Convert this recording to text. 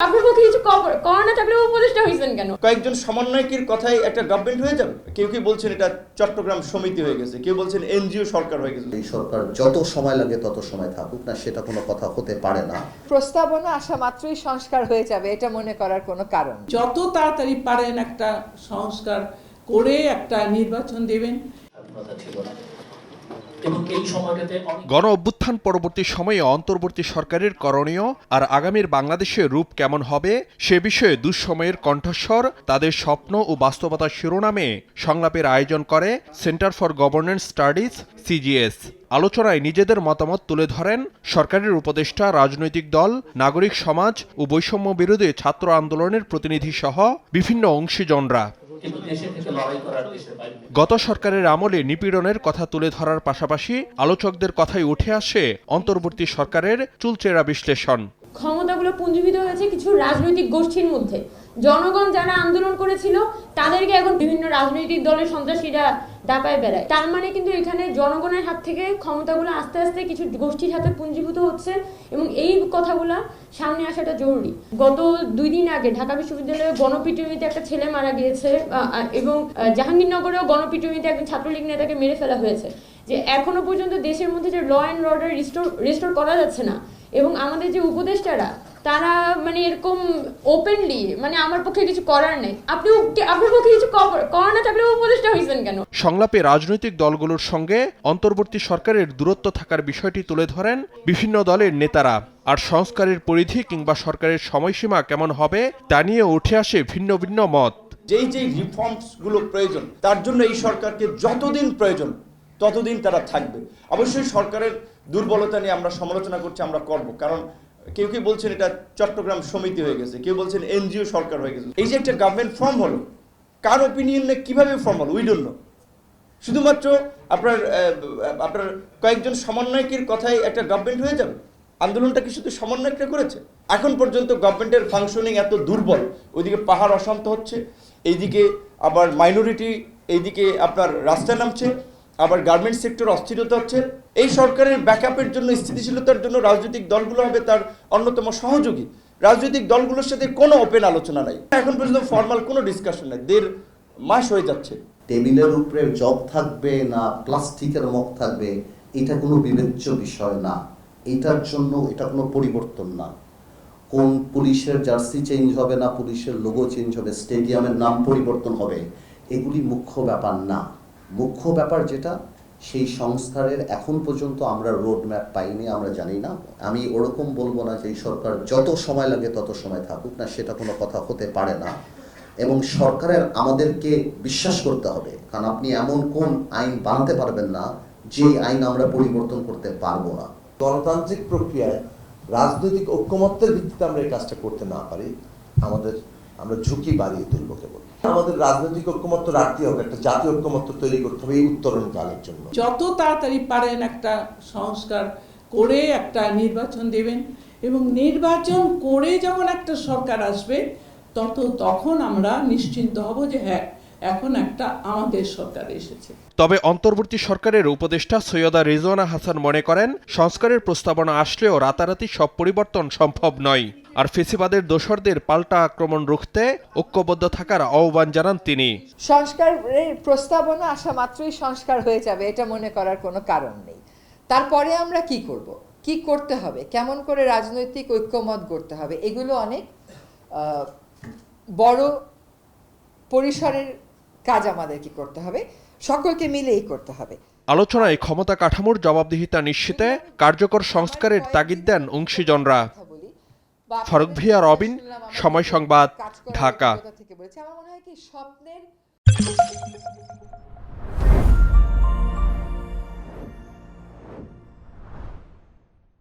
আপনার কিছু কর- না থাকলে উপদেষ্টা হয়েছেন কেন? কয়েকজন সমন্বয়কের কথাই একটা গভর্নমেন্ট হয়ে যাবে? কেউ কেউ বলছেন এটা চট্টগ্রাম সমিতি হয়ে গেছে? কেউ বলছেন এনজিও সরকার হয়ে গেছে? এই সরকার যত সময় লাগে তত সময় থাকুক না সেটা কোনো কথা হতে পারে না। প্রস্তাবনা আসা মাত্রই সংস্কার হয়ে যাবে এটা মনে করার কোনো কারণ যত তাড়াতাড়ি পারেন একটা সংস্কার করে একটা নির্বাচন দেবেন। স্বাধীনতা ছিল না এবং এই সময়টাতে অনেক গণ অভ্যুত্থান পরবর্তী সময়ে অন্তর্বর্তী সরকারের করণীয় আর আগামীর বাংলাদেশের রূপ কেমন হবে সে বিষয়ে দুঃসময়ের কণ্ঠস্বর তাদের স্বপ্ন ও বাস্তবতা শিরোনামে সংলাপের আয়োজন করে centre for governance studies CGS. আলোচনায় নিজেদের মতামত তুলে ধরেন সরকারের উপদেষ্টা রাজনৈতিক দল নাগরিক সমাজ ও বৈষম্য বিরোধী ছাত্র আন্দোলনের প্রতিনিধি সহ বিভিন্ন অংশীজনরা। গত সরকারের আমলে নিপীড়নের কথা তুলে ধরার পাশাপাশি আলোচকদের কথাই উঠে আসে অন্তর্বর্তী সরকারের চুলচেরা বিশ্লেষণ। ক্ষমতাগুলো পুঞ্জীভূত হয়েছে কিছু রাজনৈতিক গোষ্ঠীর মধ্যে। জনগণ যারা আন্দোলন করেছিল, তাদেরকে এখন বিভিন্ন রাজনৈতিক দলের সন্ত্রাসীরা ডাকায় বেড়ায়। তার মানে কিন্তু এখানে জনগণের হাত থেকে ক্ষমতাগুলো আস্তে আস্তে কিছু গোষ্ঠীর হাতে পুঞ্জীভূত হচ্ছে এবং এই কথাগুলো সামনে আসাটা জরুরি। গত দুই দিন আগে ঢাকা বিশ্ববিদ্যালয়ে গণপিটুনিতে একটা ছেলে মারা গিয়েছে এবং জাহাঙ্গীরনগরেও গণপিটুনিতে একজন ছাত্রলীগ নেতাকে মেরে ফেলা হয়েছে। যে এখনও পর্যন্ত দেশের মধ্যে যে law and order restore restore করা যাচ্ছে না, এবং আমাদের যে উপদেষ্টারা তারা মানে এরকম ওপেনলি মানে আমার পক্ষে কিছু করার নেই। আপনি আপনার পক্ষে কিছু করার না থাকলে উপদেষ্টা হয়েছেন কেন? সংলাপে রাজনৈতিক দলগুলোর সঙ্গে অন্তর্বর্তী সরকারের দূরত্ব থাকার বিষয়টি তুলে ধরেন বিভিন্ন দলের নেতারা। আর সংস্কারের পরিধি কিংবা সরকারের সময়সীমা কেমন হবে তা নিয়ে উঠে আসে ভিন্ন ভিন্ন মত। যেই যেই রিফর্মসগুলো প্রয়োজন তার জন্য এই সরকারকে যতদিন প্রয়োজন ততদিন তারা থাকবে। অবশ্যই সরকারের দুর্বলতা নিয়ে আমরা সমালোচনা করছি আমরা করব। কারণ কেউ কেউ বলছেন এটা চট্টগ্রাম সমিতি হয়ে গেছে, কেউ বলছেন এনজিও সরকার হয়ে গেছে। এই যে একটা গভর্নমেন্ট ফর্ম হলো, কার ওপিনিয়নে কীভাবে ফর্ম হলো? উই ডোন্ট শুধুমাত্র আপনার আপনার কয়েকজন সমন্বয়কের কথায় একটা গভর্নমেন্ট হয়ে যাবে? আন্দোলনটা কি শুধু সমন্বয়করা করেছে? এখন পর্যন্ত গভর্নমেন্টের ফাংশনিং এত দুর্বল, ওইদিকে পাহাড় অশান্ত হচ্ছে, এইদিকে আবার মাইনরিটি এইদিকে আপনার রাস্তায় নামছে আবার গার্মেন্টস সেক্টর অস্থিরতা হচ্ছে। এই সরকারের ব্যাকআপের জন্য, স্থিতিশীলতার জন্য রাজনৈতিক দলগুলো হবে তার অন্যতম সহযোগী। রাজনৈতিক দলগুলোর সাথে কোনো ওপেন আলোচনা নাই। এখন পর্যন্ত ফর্মাল কোনো ডিসকাশন নাই। দেড় মাস হয়ে যাচ্ছে। টেবিলের উপরে জব থাকবে না প্লাস্টিকের মুখ থাকবে, এটা কোনো বিবেচ্য বিষয় না। এটার জন্য এটা কোনো পরিবর্তন না। কোন পুলিশের জার্সি চেঞ্জ হবে না, পুলিশের লোগো চেঞ্জ হবে স্টেডিয়ামের নাম পরিবর্তন হবে, এগুলি মুখ্য ব্যাপার না। মুখ্য ব্যাপার যেটা, সেই সংস্কারের এখন পর্যন্ত আমরা রোড ম্যাপ পাইনি, আমরা জানি না। আমি ওরকম বলব না যে এই সরকার যত সময় লাগে তত সময় থাকুক না, সেটা কোনো কথা হতে পারে না। এবং সরকারের আমাদেরকে বিশ্বাস করতে হবে, কারণ আপনি এমন কোন আইন বানাতে পারবেন না যে আইন আমরা পরিবর্তন করতে পারব না। গণতান্ত্রিক প্রক্রিয়ায় রাজনৈতিক ঐক্যমত্যের ভিত্তিতে আমরা এই কাজটা করতে না পারি। আমাদের আমরা ঝুঁকি বাড়িয়ে তুলবো কেবল। আমাদের রাজনৈতিক ঐক্যমত্য রাখতে হবে একটা জাতীয় ঐক্যমত্য তৈরি করতে হবে এই উত্তরণকালের জন্য। যত তাড়াতাড়ি পারেন একটা সংস্কার করে একটা নির্বাচন দেবেন এবং নির্বাচন করে যখন একটা সরকার আসবে তত তখন আমরা নিশ্চিন্ত হব যে হ্যাঁ এখন একটা আমাদের সরকার এসেছে। তবে অন্তর্বর্তী সরকারের উপদেষ্টা সৈয়দা রিজওয়ানা হাসান মনে করেন সংস্কারের প্রস্তাবনা আসলেও রাতারাতি সব পরিবর্তন সম্ভব নয়। আর ফেসিবাদের দোসরদের পাল্টা আক্রমণ রুখতে ঐক্যবদ্ধ থাকার আহ্বান জানান তিনি। সংস্কারের প্রস্তাবনা আসা মাত্রই সংস্কার হয়ে যাবে এটা মনে করার কোনো কারণ নেই। তারপরে আমরা কি করব? কি করতে হবে? কেমন করে রাজনৈতিক ঐক্যমত গড়তে হবে? এগুলো অনেক বড় পরিসরের কাজ আমাদেরকে করতে হবে। সকলকে মিলেই করতে হবে। আলোচনায় ক্ষমতা কাঠামোর জবাবদিহিতা নিশ্চিতে কার্যকর সংস্কারের তাগিদ দেন অংশীজনরা। ফারুক ভিয়া রবিন, সময় সংবাদ, ঢাকা। থেকে আমার মনে হয় কি স্বপ্নের